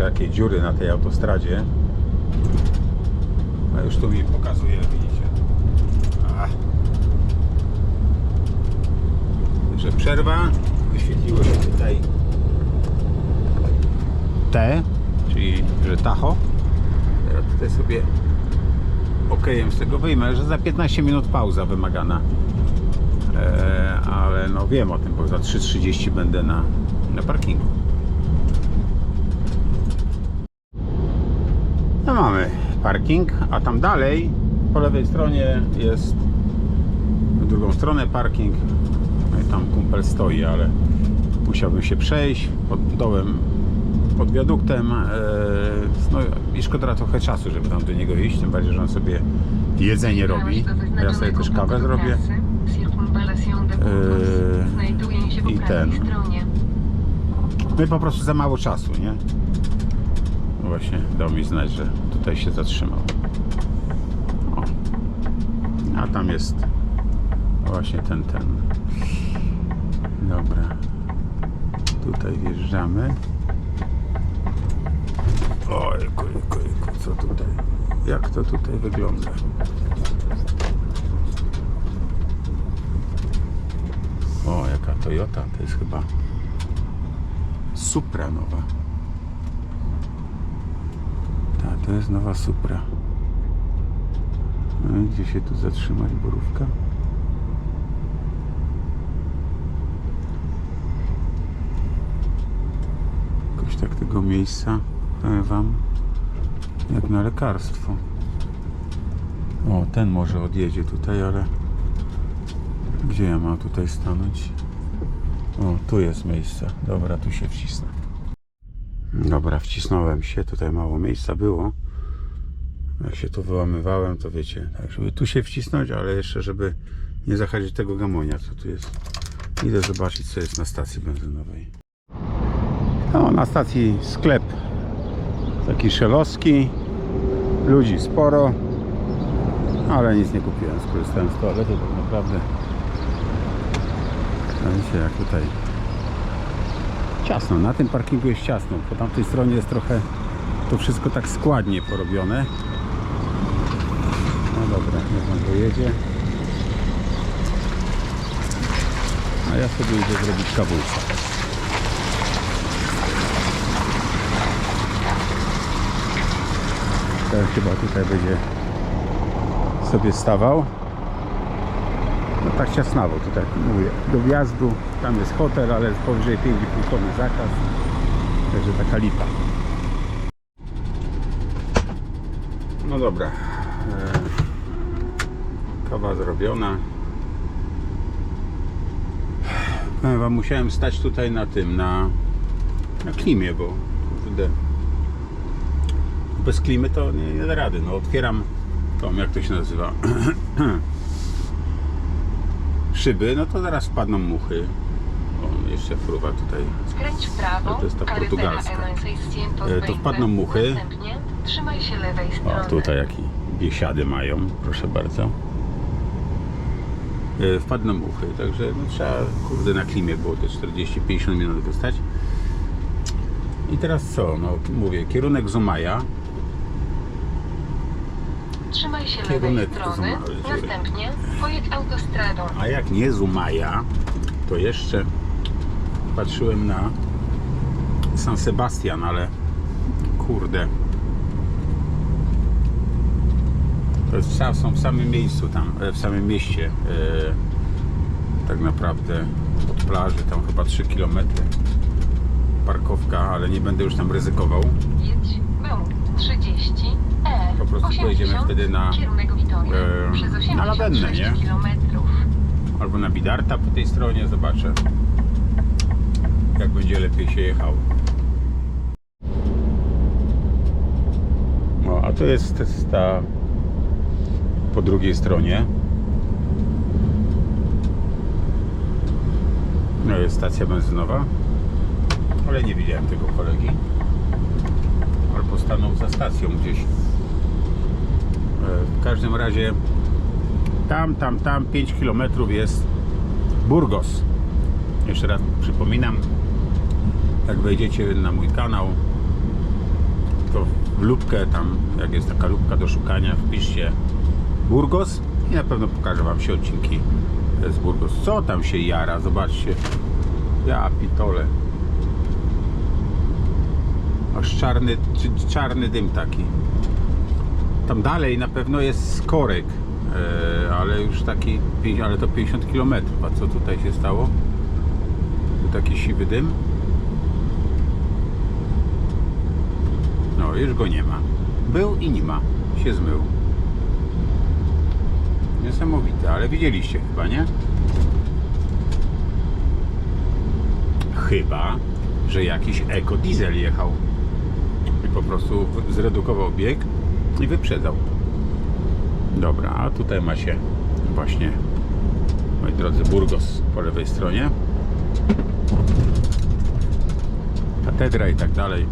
Jakie dziury na tej autostradzie. A już tu mi pokazuje, widzicie. Że przerwa. Wyświetliło się tutaj T, czyli że tacho. Teraz tutaj sobie okejem z tego wyjmę, że za 15 minut pauza wymagana. E, ale no wiem o tym, bo za 3.30 będę na, na parkingu. No mamy parking, a tam dalej po lewej stronie jest w drugą stronę parking. No i tam kumpel stoi, ale musiałbym się przejść pod dołem, pod wiaduktem. e, No i szkoda trochę czasu, żeby tam do niego iść, tym bardziej, że on sobie jedzenie robi. Ja sobie też kawę zrobię. Yy, i ten. No i po prostu za mało czasu, nie? Właśnie dał mi znać, że tutaj się zatrzymał. O. A tam jest właśnie ten, ten. Dobra. Tutaj wjeżdżamy. Oj, kuj, kuj, kuj, co tutaj? Jak to tutaj wygląda? O, jaka Toyota, to jest chyba Supra nowa. Tak, to jest nowa Supra. No, gdzie się tu zatrzymać, borówka? Jakoś tak tego miejsca, powiem wam, jak na lekarstwo. O, ten może odjedzie tutaj, ale gdzie ja mam tutaj stanąć? O, tu jest miejsce. Dobra, tu się wcisnę. Dobra, wcisnąłem się. Tutaj mało miejsca było. Jak się tu wyłamywałem, to wiecie, tak, żeby tu się wcisnąć, ale jeszcze, żeby nie zahaczyć tego gamonia, co tu jest. Idę zobaczyć, co jest na stacji benzynowej. No, na stacji sklep taki szelowski. Ludzi sporo, ale nic nie kupiłem. Skorzystałem z toalety tak naprawdę. Widzicie jak tutaj ciasno, na tym parkingu jest ciasno, po tamtej stronie jest trochę to wszystko tak składnie porobione. No dobra, niech on dojedzie. A ja sobie idę zrobić kawulca. Ten chyba tutaj będzie sobie stawał. No tak ciasnawo tutaj mówię. Do wjazdu tam jest hotel, ale powyżej 5,5 tony zakaz. Także taka lipa. No dobra. Kawa zrobiona. Powiem wam, musiałem stać tutaj na tym, na, na klimie, bo kurde, bez klimy to nie, nie da rady. No otwieram tą, jak to się nazywa, szyby, no to zaraz wpadną muchy. O, jeszcze fruwa tutaj. Skręć w prawo, To jest ta portugalska. M620 E, to wpadną muchy. Następnie trzymaj się lewej O, tutaj jaki biesiady mają, proszę bardzo. E, Wpadną muchy, także no, trzeba, kurde, na klimie było te 40-50 minut wystać. I teraz co? No mówię, kierunek Zumaja. Trzymaj się lewej Kierunek strony, dziury. następnie pojedź autostradą. A jak nie Zumaja, to jeszcze patrzyłem na San Sebastian, ale kurde. To jest, w sa- są w samym miejscu tam, e, w samym mieście. e, Tak naprawdę od plaży, tam chyba 3 km. Parkowka, ale nie będę już tam ryzykował. Jedź 30 E. Po prostu 80, pojedziemy wtedy na, Witoria e, na 86 Lawennę, nie? kilometrów. Albo na Bidarta po tej stronie, zobaczę. Jak będzie lepiej się jechało. No, a to jest ta po drugiej stronie. No jest stacja benzynowa. Ale nie widziałem tego kolegi. Albo stanął za stacją gdzieś. E, W każdym razie tam, tam, tam 5 km jest Burgos. Jeszcze raz przypominam, jak wejdziecie na mój kanał, to w lubkę tam, jak jest taka lubka do szukania, wpiszcie Burgos i na pewno pokażę Wam się odcinki z Burgos. Co tam się jara? Zobaczcie. Ja pitole. Aż czarny, czarny dym taki. Tam dalej na pewno jest korek, e, ale już taki, ale to 50 km. A co tutaj się stało? Tu taki siwy dym. No, już go nie ma. Był i nie ma. Się zmył. Niesamowite, ale widzieliście chyba, nie? Chyba, że jakiś ekodiesel jechał i po prostu zredukował bieg i wyprzedzał. Dobra, a tutaj ma się właśnie, moi drodzy, Burgos po lewej stronie. Katedra i tak dalej.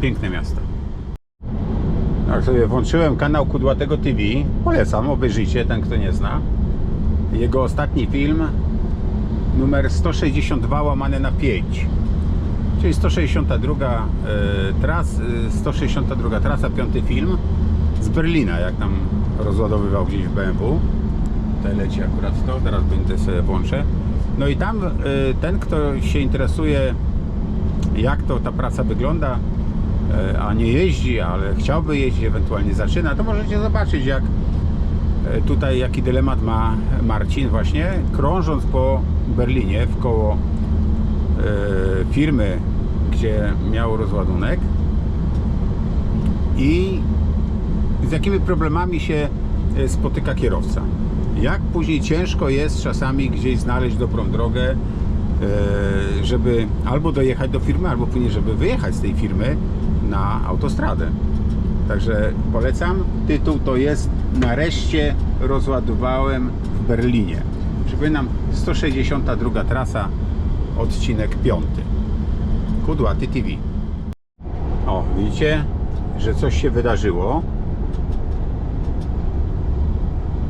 Piękne miasto. Jak sobie włączyłem kanał Kudłatego TV, polecam, obejrzyjcie, ten kto nie zna. Jego ostatni film, numer 162 łamane na 5. Czyli 162 e, tras, e, 162 trasa, piąty film z Berlina, jak tam rozładowywał gdzieś w BMW. Tutaj leci akurat to, teraz będę sobie włączę. No i tam e, ten, kto się interesuje jak to ta praca wygląda, e, a nie jeździ, ale chciałby jeździć, ewentualnie zaczyna, to możecie zobaczyć jak e, tutaj jaki dylemat ma Marcin właśnie krążąc po Berlinie w koło e, firmy, gdzie miał rozładunek i z jakimi problemami się e, spotyka kierowca. Jak później ciężko jest czasami gdzieś znaleźć dobrą drogę, e, żeby albo dojechać do firmy, albo później, żeby wyjechać z tej firmy na autostradę. Także polecam. Tytuł to jest Nareszcie rozładowałem w Berlinie. Przypominam, 162 trasa, odcinek 5. Kudłaty TV. O, widzicie, że coś się wydarzyło.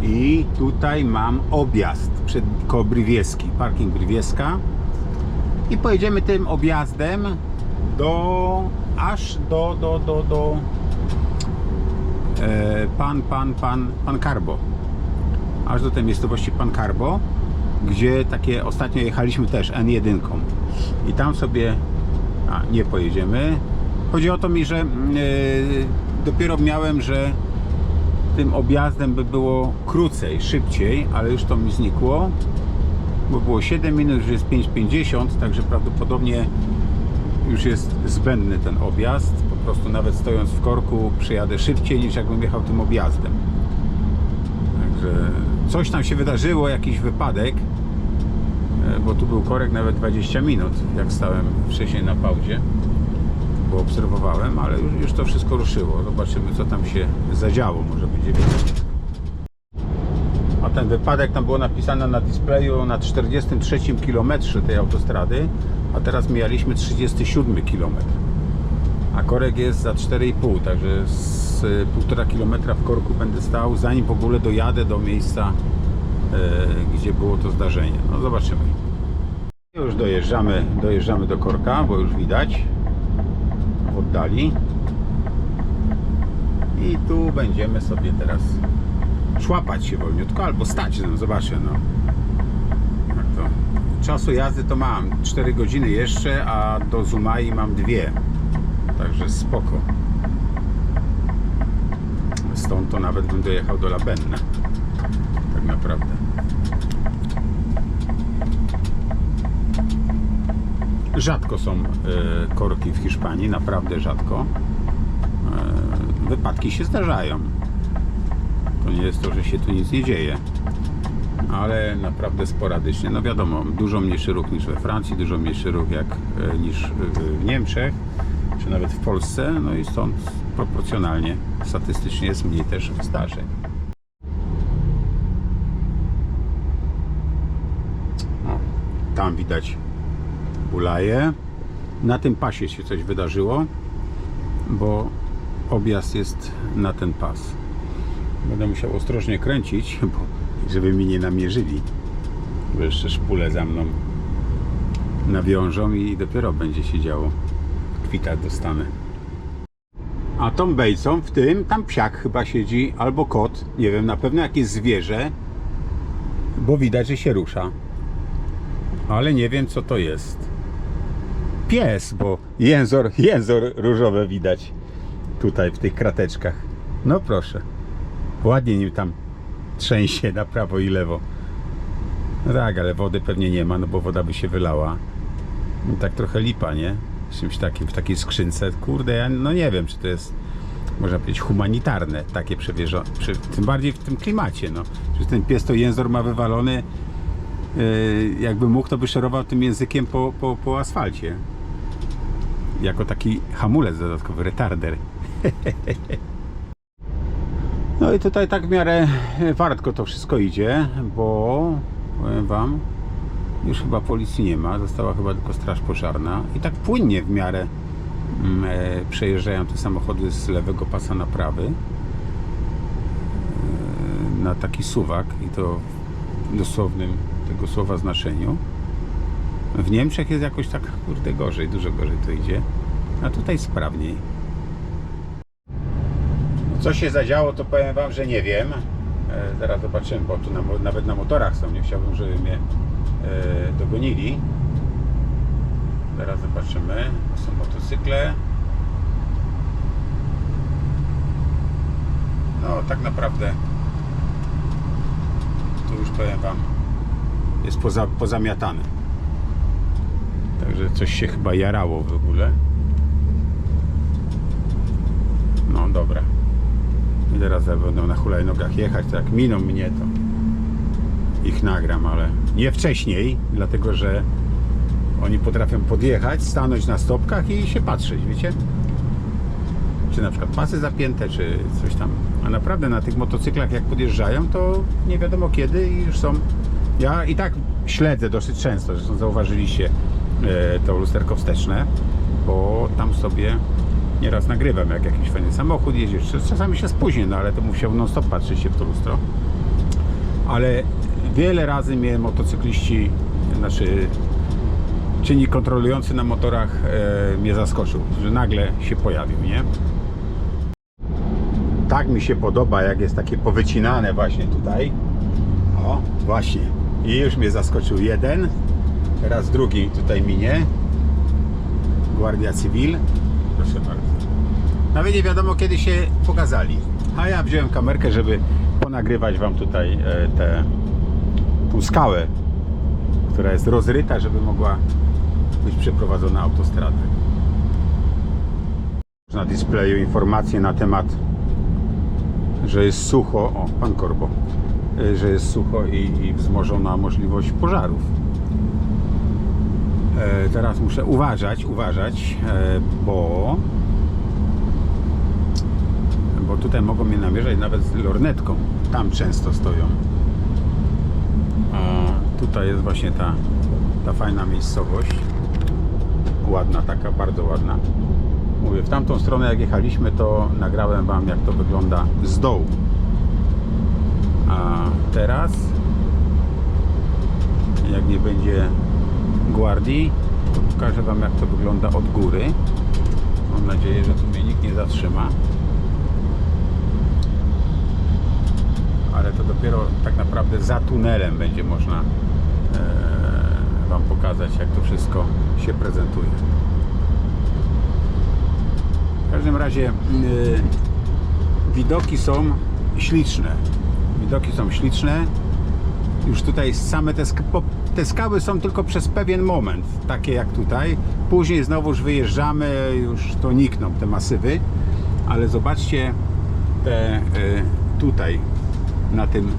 I tutaj mam objazd przed koło Brywieski, parking Brywieska. I pojedziemy tym objazdem do aż do do do do e, pan pan pan pan Karbo. Aż do tej miejscowości Pan Karbo, gdzie takie ostatnio jechaliśmy też N1. I tam sobie a, nie pojedziemy. Chodzi o to mi, że mm, e, dopiero miałem, że tym objazdem by było krócej, szybciej, ale już to mi znikło, bo było 7 minut, już jest 5,50, także prawdopodobnie już jest zbędny ten objazd. Po prostu nawet stojąc w korku przejadę szybciej niż jakbym jechał tym objazdem. Także coś tam się wydarzyło, jakiś wypadek, e, bo tu był korek nawet 20 minut, jak stałem wcześniej na pauzie bo obserwowałem, ale już, już to wszystko ruszyło. Zobaczymy, co tam się zadziało. Może będzie widać. Ten wypadek tam było napisane na displeju na 43 km tej autostrady, a teraz mijaliśmy 37 km. A korek jest za 4,5, także z 1,5 km w korku będę stał, zanim w ogóle dojadę do miejsca, e, gdzie było to zdarzenie. No zobaczymy. Już dojeżdżamy, dojeżdżamy do korka, bo już widać w oddali. I tu będziemy sobie teraz szłapać się wolniutko albo stać, no zobaczę no. Jak to? Czasu jazdy to mam 4 godziny jeszcze, a do Zumai mam dwie. Także spoko. Stąd to nawet bym dojechał do Labenne. Tak naprawdę. Rzadko są e, korki w Hiszpanii, naprawdę rzadko. E, wypadki się zdarzają. To nie jest to, że się tu nic nie dzieje, ale naprawdę sporadycznie. No wiadomo, dużo mniejszy ruch niż we Francji, dużo mniejszy ruch jak, e, niż w- Niemczech, czy nawet w Polsce, no i stąd proporcjonalnie, statystycznie jest mniej też zdarzeń. Tam widać Ulaje. Na tym pasie się coś wydarzyło, bo objazd jest na ten pas. Będę musiał ostrożnie kręcić, bo żeby mi nie namierzyli. Bo jeszcze szpule za mną nawiążą i dopiero będzie się działo. Kwita dostanę. A tą bejcą w tym, tam psiak chyba siedzi, albo kot, nie wiem, na pewno jakieś zwierzę, bo widać, że się rusza. Ale nie wiem, co to jest. Pies, bo jęzor, jęzor różowe widać tutaj w tych krateczkach. No proszę. Ładnie nim tam trzęsie na prawo i lewo. No tak, ale wody pewnie nie ma, no bo woda by się wylała. I tak trochę lipa, nie? Czymś takim, w takiej skrzynce. Kurde, ja no nie wiem, czy to jest, można powiedzieć, humanitarne takie przewieżone. Przy, tym bardziej w tym klimacie, no. Że ten pies to jęzor ma wywalony, yy, jakby mógł, to by szerował tym językiem po, po, po asfalcie. Jako taki hamulec dodatkowy, retarder. No i tutaj tak w miarę wartko to wszystko idzie, bo powiem Wam, już chyba policji nie ma, została chyba tylko straż pożarna i tak płynnie w miarę mm, e, przejeżdżają te samochody z lewego pasa na prawy e, na taki suwak i to w dosłownym tego słowa znaczeniu. W Niemczech jest jakoś tak kurde gorzej, dużo gorzej to idzie, a tutaj sprawniej. Co się zadziało, to powiem Wam, że nie wiem. E, zaraz zobaczymy, bo tu na, nawet na motorach są. Nie chciałbym, żeby mnie e, dogonili. Zaraz zobaczymy. To są motocykle. No, tak naprawdę tu już powiem Wam, jest poza, pozamiatane. Także coś się chyba jarało w ogóle. No dobra. I teraz jak będą na hulajnogach jechać, to jak miną mnie, to ich nagram, ale nie wcześniej, dlatego że oni potrafią podjechać, stanąć na stopkach i się patrzeć, wiecie? Czy na przykład pasy zapięte, czy coś tam. A naprawdę na tych motocyklach jak podjeżdżają, to nie wiadomo kiedy i już są. Ja i tak śledzę dosyć często, zresztą zauważyliście e, to lusterko wsteczne, bo tam sobie nieraz nagrywam, jak jakiś fajny samochód jedzie. Czasami się spóźnię, no ale to musiał non stop patrzeć się w to lustro. Ale wiele razy mnie motocykliści, znaczy czynnik kontrolujący na motorach e, mnie zaskoczył, że nagle się pojawił, nie? Tak mi się podoba, jak jest takie powycinane właśnie tutaj. O, właśnie. I już mnie zaskoczył jeden. Teraz drugi tutaj minie. Guardia Civil. Proszę bardzo. Nawet nie wiadomo kiedy się pokazali. A ja wziąłem kamerkę, żeby ponagrywać Wam tutaj e, tę skałę, która jest rozryta, żeby mogła być przeprowadzona autostradę. Na displeju informacje na temat, że jest sucho, o, pan Korbo, y, że jest sucho i, i wzmożona możliwość pożarów. E, teraz muszę uważać, uważać, e, bo bo tutaj mogą mnie namierzać nawet z lornetką. Tam często stoją. A tutaj jest właśnie ta, ta fajna miejscowość. Ładna, taka bardzo ładna. Mówię, w tamtą stronę jak jechaliśmy, to nagrałem Wam jak to wygląda z dołu. A teraz, jak nie będzie gwardii, to pokażę Wam jak to wygląda od góry. Mam nadzieję, że tu mnie nikt nie zatrzyma. Ale to dopiero tak naprawdę za tunelem będzie można e, Wam pokazać, jak to wszystko się prezentuje. W każdym razie e, widoki są śliczne. Widoki są śliczne. Już tutaj same te, te skały są tylko przez pewien moment, takie jak tutaj. Później znowuż wyjeżdżamy, już to nikną te masywy, ale zobaczcie te e, tutaj na tym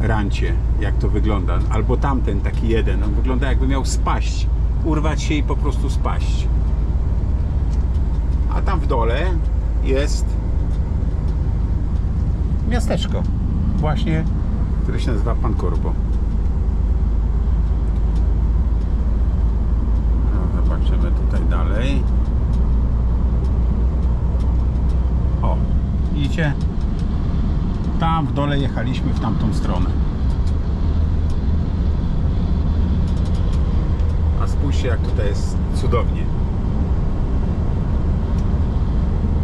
rancie, jak to wygląda. Albo tamten taki jeden, on wygląda jakby miał spaść, urwać się i po prostu spaść. A tam w dole jest miasteczko, właśnie, które się nazywa Pankorbo. No, zobaczymy tutaj dalej. O, widzicie? Tam w dole jechaliśmy w tamtą stronę. A spójrzcie jak tutaj jest cudownie.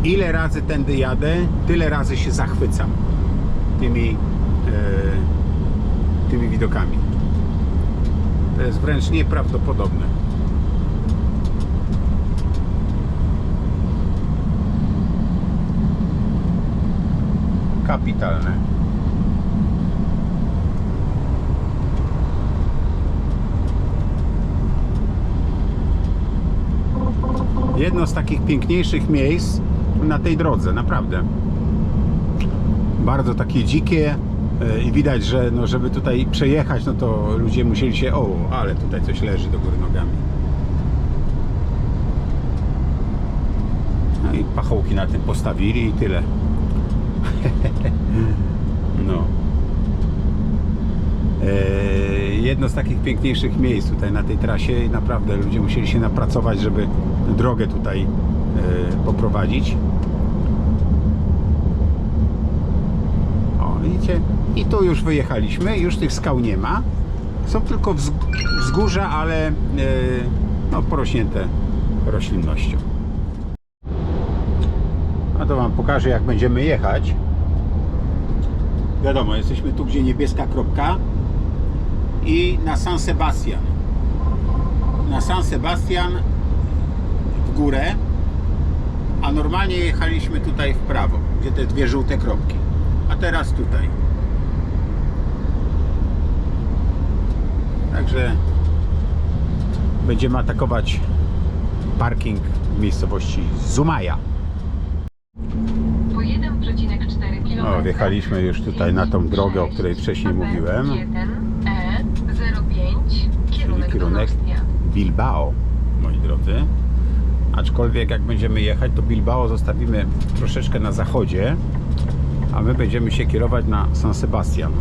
ile razy tędy jadę, tyle razy się zachwycam tymi, e, tymi widokami. To jest wręcz nieprawdopodobne. Kapitalne. Jedno z takich piękniejszych miejsc na tej drodze, naprawdę. Bardzo takie dzikie e, i widać, że no, żeby tutaj przejechać, no to ludzie musieli się, o, ale tutaj coś leży do góry nogami. No i pachołki na tym postawili i tyle. no. E, jedno z takich piękniejszych miejsc tutaj na tej trasie i naprawdę ludzie musieli się napracować, żeby drogę tutaj e, poprowadzić. O, widzicie? I tu już wyjechaliśmy, już tych skał nie ma. Są tylko wz- wzgórza, ale e, no, porośnięte roślinnością. A to Wam pokażę, jak będziemy jechać. Wiadomo, jesteśmy tu, gdzie niebieska kropka i na San Sebastian. Na San Sebastian w górę, a normalnie jechaliśmy tutaj w prawo, gdzie te dwie żółte kropki. A teraz tutaj. Także będziemy atakować parking w miejscowości Zumaja. Po 1,4 km. O, wjechaliśmy już tutaj na tą drogę, o której wcześniej mówiłem. 1E05 kierunek. Bilbao, moi drodzy. Aczkolwiek jak będziemy jechać, to Bilbao zostawimy troszeczkę na zachodzie, a my będziemy się kierować na San Sebastian.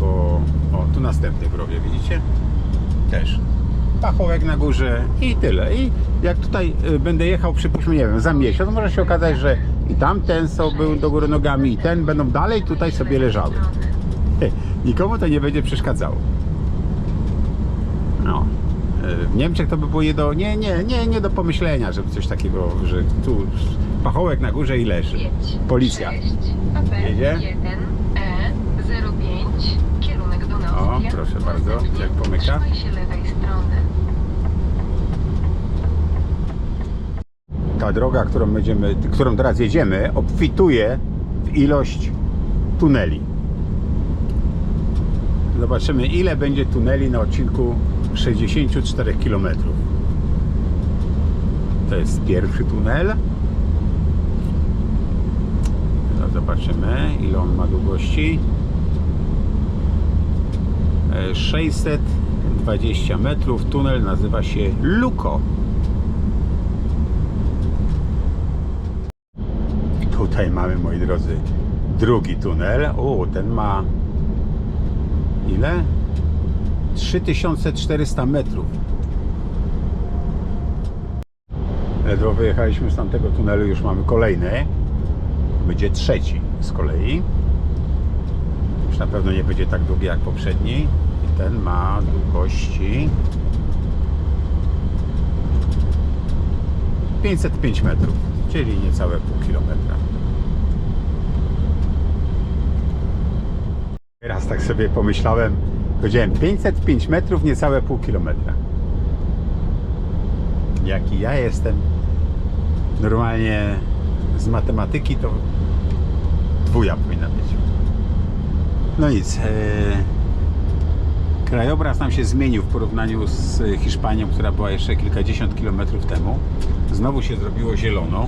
Bo o, tu następny browie, widzicie? Też. Pachołek na górze i tyle. I jak tutaj y, będę jechał, przypuśćmy, nie wiem, za miesiąc, może się okazać, że i tamten są był do góry nogami, i ten będą dalej tutaj sobie leżały. Nikomu to nie będzie przeszkadzało. E, W Niemczech to by było nie do, nie, nie, nie, nie do pomyślenia, żeby coś takiego, że tu pachołek na górze i leży. 5, Policja. 6, AP Jedzie? 1E05 kierunek do Nostia. proszę bardzo, jak pomyka. Ta droga, którą będziemy, którą teraz jedziemy, obfituje w ilość tuneli. Zobaczymy, ile będzie tuneli na odcinku 64 km. To jest pierwszy tunel. No, zobaczymy, ile on ma długości. E, 620 metrów. Tunel nazywa się Luko. Tutaj mamy, moi drodzy, drugi tunel. O, ten ma ile? 3400 metrów. Ledwo wyjechaliśmy z tamtego tunelu, już mamy kolejny. Będzie trzeci z kolei. Już na pewno nie będzie tak długi jak poprzedni. I ten ma długości 505 metrów, czyli niecałe pół kilometra. Teraz tak sobie pomyślałem, powiedziałem 505 metrów, niecałe pół kilometra. Jaki ja jestem normalnie z matematyki, to dwuja powinna być. No nic. e, Krajobraz nam się zmienił w porównaniu z Hiszpanią, która była jeszcze kilkadziesiąt kilometrów temu. Znowu się zrobiło zielono.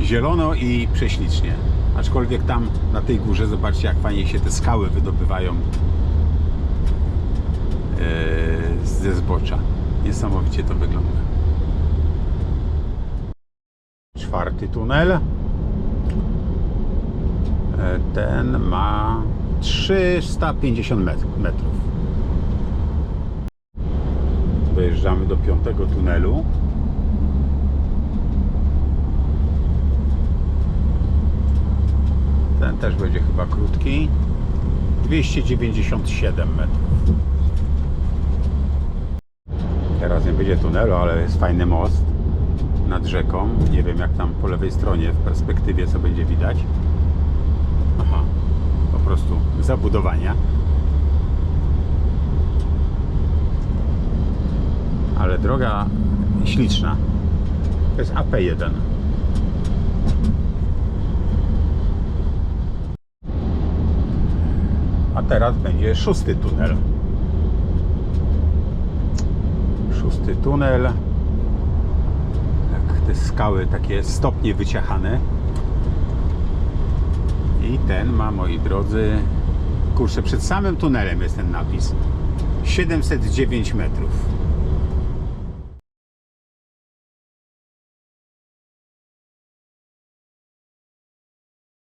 Zielono i prześlicznie. Aczkolwiek tam na tej górze zobaczcie jak fajnie się te skały wydobywają e, ze zbocza. Niesamowicie to wygląda. Czwarty tunel. E, Ten ma 350 met- metrów. Dojeżdżamy do piątego tunelu. Ten też będzie chyba krótki. 297 metrów. Teraz nie będzie tunelu, ale jest fajny most nad rzeką. Nie wiem jak tam po lewej stronie w perspektywie co będzie widać. Aha, po prostu zabudowania. Ale droga śliczna. To jest AP1. Teraz będzie szósty tunel. Szósty tunel. Jak te skały, takie stopnie wyciachane. I ten ma, moi drodzy, kurczę, przed samym tunelem jest ten napis. 709 metrów.